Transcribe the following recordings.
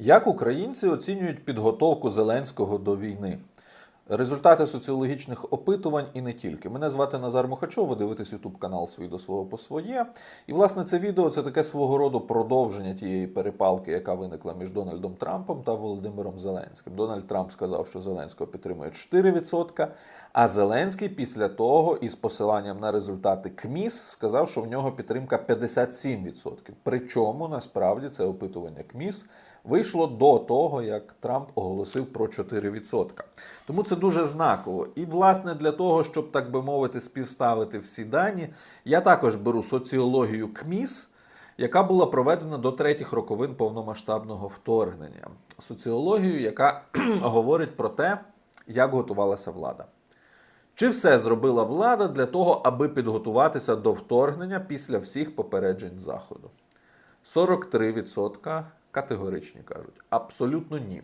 Як українці оцінюють підготовку Зеленського до війни? Результати соціологічних опитувань і не тільки. Мене звати Назар Мухачов, ви дивитесь Ютуб канал свій до свого по своє. І власне це відео це таке свого роду продовження тієї перепалки, яка виникла між Дональдом Трампом та Володимиром Зеленським. Дональд Трамп сказав, що Зеленського підтримує 4%, а Зеленський після того із посиланням на результати КМІС сказав, що в нього підтримка 57%. Причому насправді це опитування КМІС вийшло до того, як Трамп оголосив про 4%. Тому це дуже знаково. І, власне, для того, щоб, так би мовити, співставити всі дані, я також беру соціологію КМІС, яка була проведена до третіх роковин повномасштабного вторгнення. Соціологію, яка говорить про те, як готувалася влада. Чи все зробила влада для того, аби підготуватися до вторгнення після всіх попереджень Заходу? 43% категоричні кажуть. Абсолютно ні.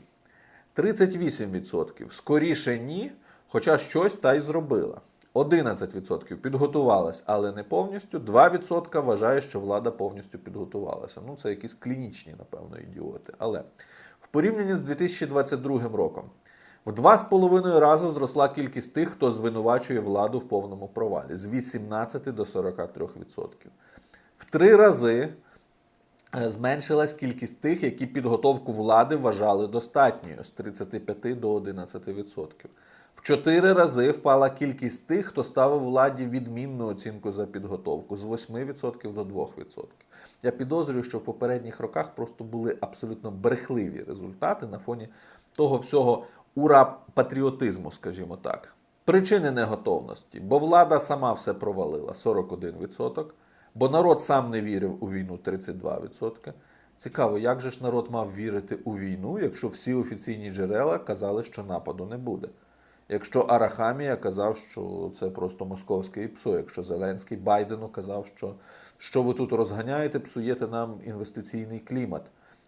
38% скоріше ні, хоча щось та й зробила. 11% підготувалась, але не повністю. 2% вважає, що влада повністю підготувалася. Ну, це якісь клінічні, напевно, ідіоти. Але в порівнянні з 2022 роком в 2,5 рази зросла кількість тих, хто звинувачує владу в повному провалі з 18 до 43%. В три рази зменшилась кількість тих, які підготовку влади вважали достатньою з 35 до 11%. В чотири рази впала кількість тих, хто ставив владі відмінну оцінку за підготовку з 8% до 2%. Я підозрюю, що в попередніх роках просто були абсолютно брехливі результати на фоні того всього ура патріотизму, скажімо так. Причини неготовності, бо влада сама все провалила 41%, бо народ сам не вірив у війну 32%. Цікаво, як же ж народ мав вірити у війну, якщо всі офіційні джерела казали, що нападу не буде. Якщо Арахамія казав, що це просто московське ІПСО, якщо Зеленський Байдену казав, що що ви тут розганяєте, псуєте нам інвестиційний клімат.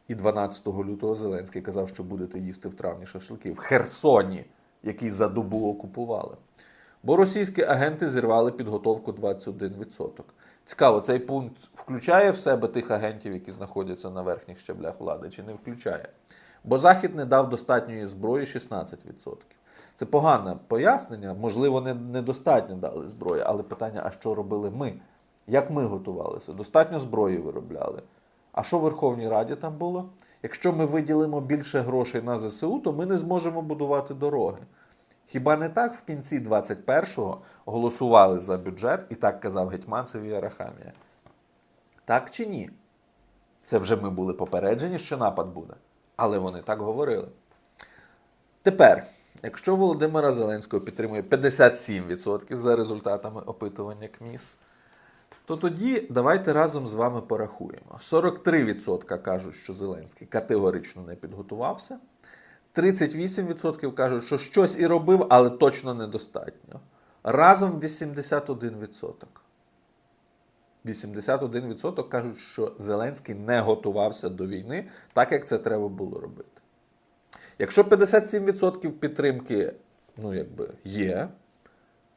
І 12 лютого Зеленський казав, що будете їсти в травні шашлики в Херсоні, який за добу окупували. Бо російські агенти зірвали підготовку 21%. Цікаво, цей пункт включає в себе тих агентів, які знаходяться на верхніх щаблях влади, чи не включає? Бо Захід не дав достатньої зброї 16%. Це погане пояснення, можливо, не, недостатньо дали зброї, але питання: а що робили ми? Як ми готувалися? Достатньо зброї виробляли. А що в Верховній Раді там було? Якщо ми виділимо більше грошей на ЗСУ, то ми не зможемо будувати дороги. Хіба не так в кінці 21-го голосували за бюджет і так казав Гетьманцев і Арахамія? Так чи ні? Це вже ми були попереджені, що напад буде. Але вони так говорили. Тепер, якщо Володимира Зеленського підтримує 57% за результатами опитування КМІС, то тоді давайте разом з вами порахуємо. 43% кажуть, що Зеленський категорично не підготувався. 38% кажуть, що щось і робив, але точно недостатньо. Разом 81%. 81% кажуть, що Зеленський не готувався до війни, так як це треба було робити. Якщо 57% підтримки ну, якби, є,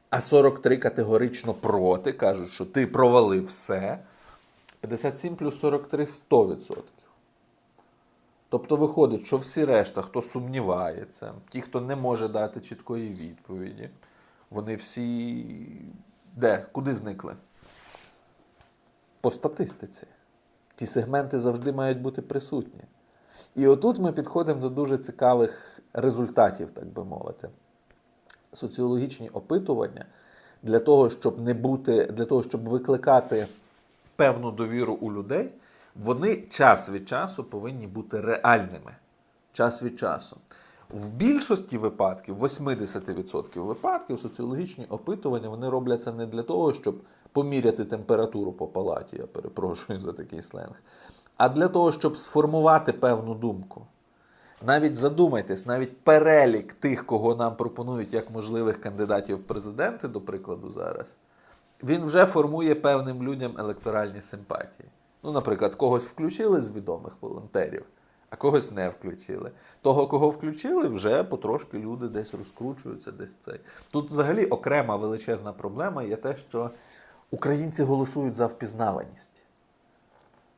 а 43 категорично проти, кажуть, що ти провалив все, 57 плюс 43 100%. Тобто виходить, що всі решта, хто сумнівається, ті, хто не може дати чіткої відповіді, вони всі де? Куди зникли? По статистиці. Ті сегменти завжди мають бути присутні. І отут ми підходимо до дуже цікавих результатів, так би мовити. Соціологічні опитування для того, щоб не бути, для того, щоб викликати певну довіру у людей, вони час від часу повинні бути реальними. Час від часу. В більшості випадків, 80% випадків, соціологічні опитування вони робляться не для того, щоб поміряти температуру по палаті, я перепрошую за такий сленг, а для того, щоб сформувати певну думку. Навіть задумайтесь, навіть перелік тих, кого нам пропонують як можливих кандидатів в президенти, до прикладу, зараз, він вже формує певним людям електоральні симпатії. Ну, наприклад, когось включили з відомих волонтерів, а когось не включили. Того, кого включили, вже потрошки люди десь розкручуються, десь цей. Тут взагалі окрема величезна проблема є те, що українці голосують за впізнаваність.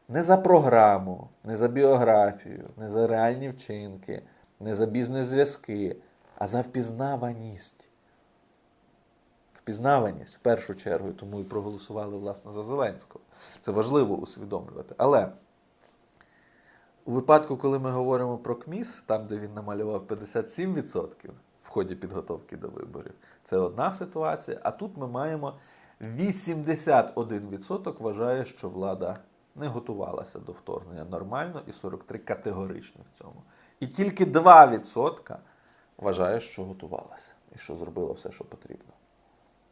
Не за програму, не за біографію, не за реальні вчинки, не за бізнес-зв'язки, а за впізнаваність. Впізнаваність в першу чергу, тому і проголосували власне за Зеленського. Це важливо усвідомлювати. Але у випадку, коли ми говоримо про КМІС, там, де він намалював 57% в ході підготовки до виборів, це одна ситуація. А тут ми маємо 81% вважає, що влада не готувалася до вторгнення нормально, і 43% категорично в цьому. І тільки 2% вважає, що готувалася і що зробила все, що потрібно.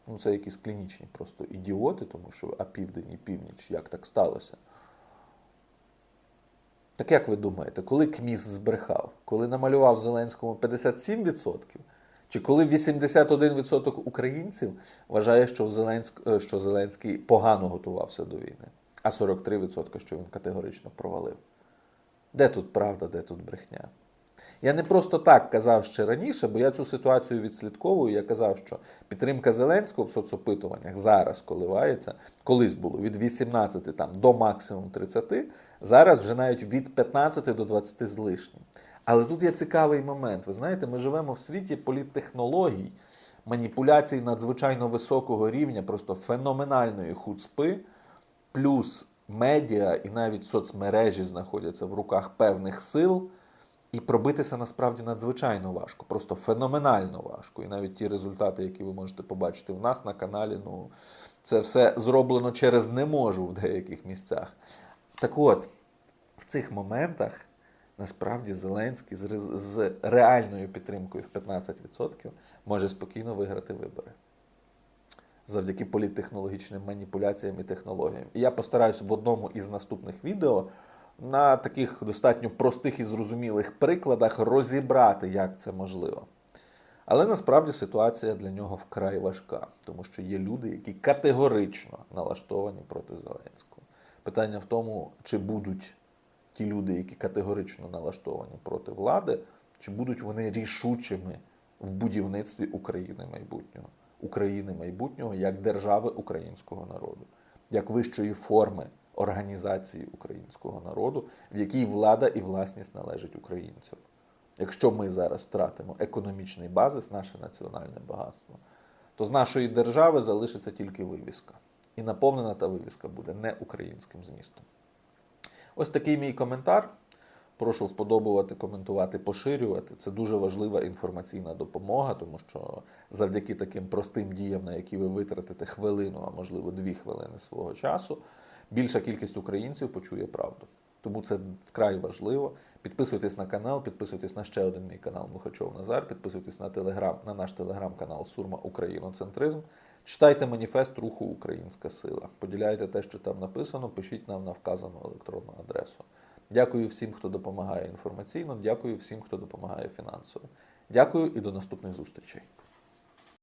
Ну, це якісь клінічні просто ідіоти, тому що а південь і північ, як так сталося? Так як ви думаєте, коли КМІС збрехав? Коли намалював Зеленському 57%? Чи коли 81% українців вважає, що, Зеленськ... е, що Зеленський погано готувався до війни, а 43% що він категорично провалив? Де тут правда, де тут брехня? Я не просто так казав ще раніше, бо я цю ситуацію відслідковую. Я казав, що підтримка Зеленського в соцопитуваннях зараз коливається, колись було від 18 там, до максимум 30, зараз вже навіть від 15 до 20 з лишнім. Але тут є цікавий момент. Ви знаєте, ми живемо в світі політтехнологій, маніпуляцій надзвичайно високого рівня, просто феноменальної хуцпи, плюс медіа і навіть соцмережі знаходяться в руках певних сил. І пробитися насправді надзвичайно важко, просто феноменально важко. І навіть ті результати, які ви можете побачити в нас на каналі, ну це все зроблено через не можу в деяких місцях. Так от, в цих моментах насправді Зеленський з, з реальною підтримкою в 15% може спокійно виграти вибори. Завдяки політтехнологічним маніпуляціям і технологіям. І я постараюсь в одному із наступних відео на таких достатньо простих і зрозумілих прикладах розібрати, як це можливо. Але насправді ситуація для нього вкрай важка, тому що є люди, які категорично налаштовані проти Зеленського. Питання в тому, чи будуть ті люди, які категорично налаштовані проти влади, чи будуть вони рішучими в будівництві України майбутнього, України майбутнього як держави українського народу, як вищої форми організації українського народу, в якій влада і власність належить українцям. Якщо ми зараз втратимо економічний базис, наше національне багатство, то з нашої держави залишиться тільки вивіска. І наповнена та вивіска буде не українським змістом. Ось такий мій коментар. Прошу вподобувати, коментувати, поширювати. Це дуже важлива інформаційна допомога, тому що завдяки таким простим діям, на які ви витратите хвилину, а можливо дві хвилини свого часу, більша кількість українців почує правду. Тому це вкрай важливо. Підписуйтесь на канал, підписуйтесь на ще один мій канал Мухачов Назар, підписуйтесь на телеграм, на наш телеграм-канал Сурма Україноцентризм. Читайте маніфест руху Українська сила. Поділяйте те, що там написано, пишіть нам на вказану електронну адресу. Дякую всім, хто допомагає інформаційно. Дякую всім, хто допомагає фінансово. Дякую і до наступних зустрічей.